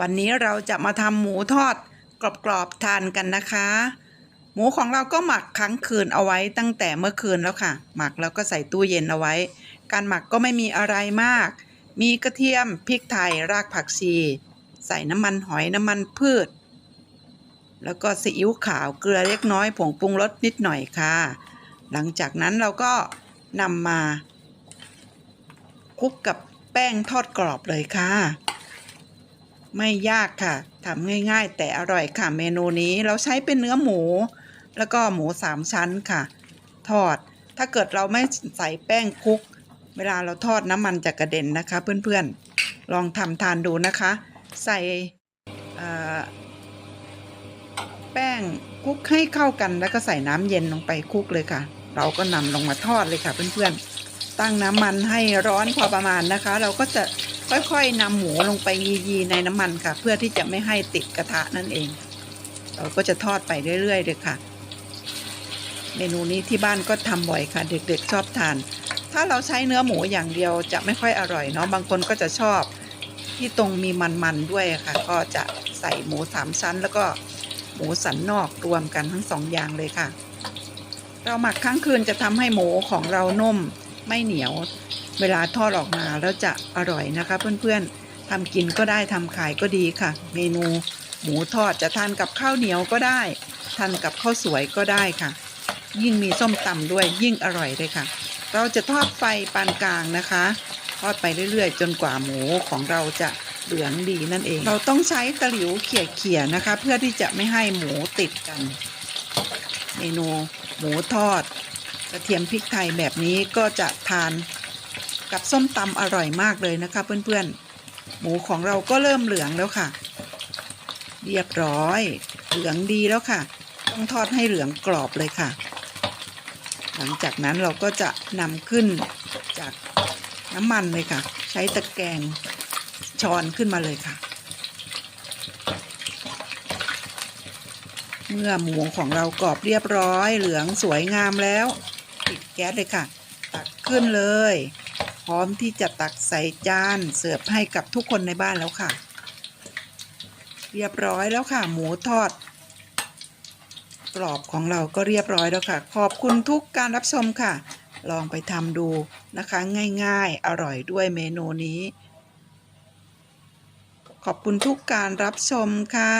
วันนี้เราจะมาทำหมูทอดกรอบๆทานกันนะคะ หมูของเราก็หมักค้างคืนเอาไว้ตั้งแต่เมื่อคืนแล้วค่ะ หมักแล้วก็ใส่ตู้เย็นเอาไว้ การหมักก็ไม่มีอะไรมาก มีกระเทียมพริกไทยรากผักชี ใส่น้ำมันหอยน้ำมันพืช แล้วก็ซีอิ๊วขาวเกลือเล็กน้อยผงปรุงรสนิดหน่อยค่ะ หลังจากนั้นเราก็นำมาคลุกกับแป้งทอดกรอบเลยค่ะ ไม่ยากค่ะทำง่ายๆ แต่อร่อยค่ะเมนูนี้เราใช้เป็นเนื้อหมู แล้วก็หมูสามชั้นค่ะ ทอด ถ้าเกิดเราไม่ใส่แป้งคลุก เวลาเราทอดน้ำมันจะกระเด็นนะคะ เพื่อนๆ ลองทำทานดูนะคะ ใส่แป้งคลุกให้เข้ากันแล้วก็ใส่น้ำเย็นลงไปคลุกเลยค่ะ เราก็นำลงมาทอดเลยค่ะเพื่อนๆ ตั้งน้ำมันให้ร้อนพอประมาณนะคะ เราก็จะ ค่อยๆนำหมูลงไปยีๆในน้ำมันค่ะ เพื่อที่จะไม่ให้ติดกระทะนั่นเอง เราก็จะทอดไปเรื่อยๆเลยค่ะ เมนูนี้ที่บ้านก็ทำบ่อยค่ะ เด็กๆชอบทาน ถ้าเราใช้เนื้อหมูอย่างเดียวจะไม่ค่อยอร่อยเนาะบางคนก็จะชอบที่ตรงมีมันๆด้วยค่ะ ก็จะใส่หมูสามชั้น แล้วก็หมูสันนอกรวมกันทั้งสองอย่างเลยค่ะ เราหมักค้างคืนจะทำให้หมูของเรานุ่ม ไม่เหนียว เวลาทอดออกมาแล้วจะอร่อยนะคะ เพื่อนๆทำกินก็ได้ทำขายก็ดีค่ะ เมนูหมูทอดจะทานกับข้าวเหนียวก็ได้ทานกับข้าวสวยก็ได้ค่ะ ยิ่งมีส้มตำด้วยยิ่งอร่อยเลยค่ะ เราจะทอดไฟปานกลางนะคะ ทอดไปเรื่อยๆ จนกว่าหมูของเราจะเหลืองดีนั่นเอง เราต้องใช้ตะหลิวเขี่ยๆนะคะ เพื่อที่จะไม่ให้หมูติดกัน เมนูหมูทอด กระเทียมพริกไทยแบบนี้ก็จะทานกับส้มตำอร่อยมากเลยนะคะ เพื่อนๆ หมูของเราก็เริ่มเหลืองแล้วค่ะ เรียบร้อย เหลืองดีแล้วค่ะ ต้องทอดให้เหลืองกรอบเลยค่ะ หลังจากนั้นเราก็จะนำขึ้นจากน้ำมันเลยค่ะ ใช้ตะแกรงช้อนขึ้นมาเลยค่ะ เมื่อหมูของเรากรอบเรียบร้อยเหลืองสวยงามแล้ว ปิดแก๊สเลยค่ะ ตักขึ้นเลย พร้อมที่จะตักใส่จานเสิร์ฟให้กับทุกคนในบ้านแล้วค่ะ เรียบร้อยแล้วค่ะ หมูทอดกรอบของเราก็เรียบร้อยแล้วค่ะ ขอบคุณทุกการรับชมค่ะ ลองไปทำดูนะคะ ง่ายๆ อร่อยด้วยเมนูนี้ ขอบคุณทุกการรับชมค่ะ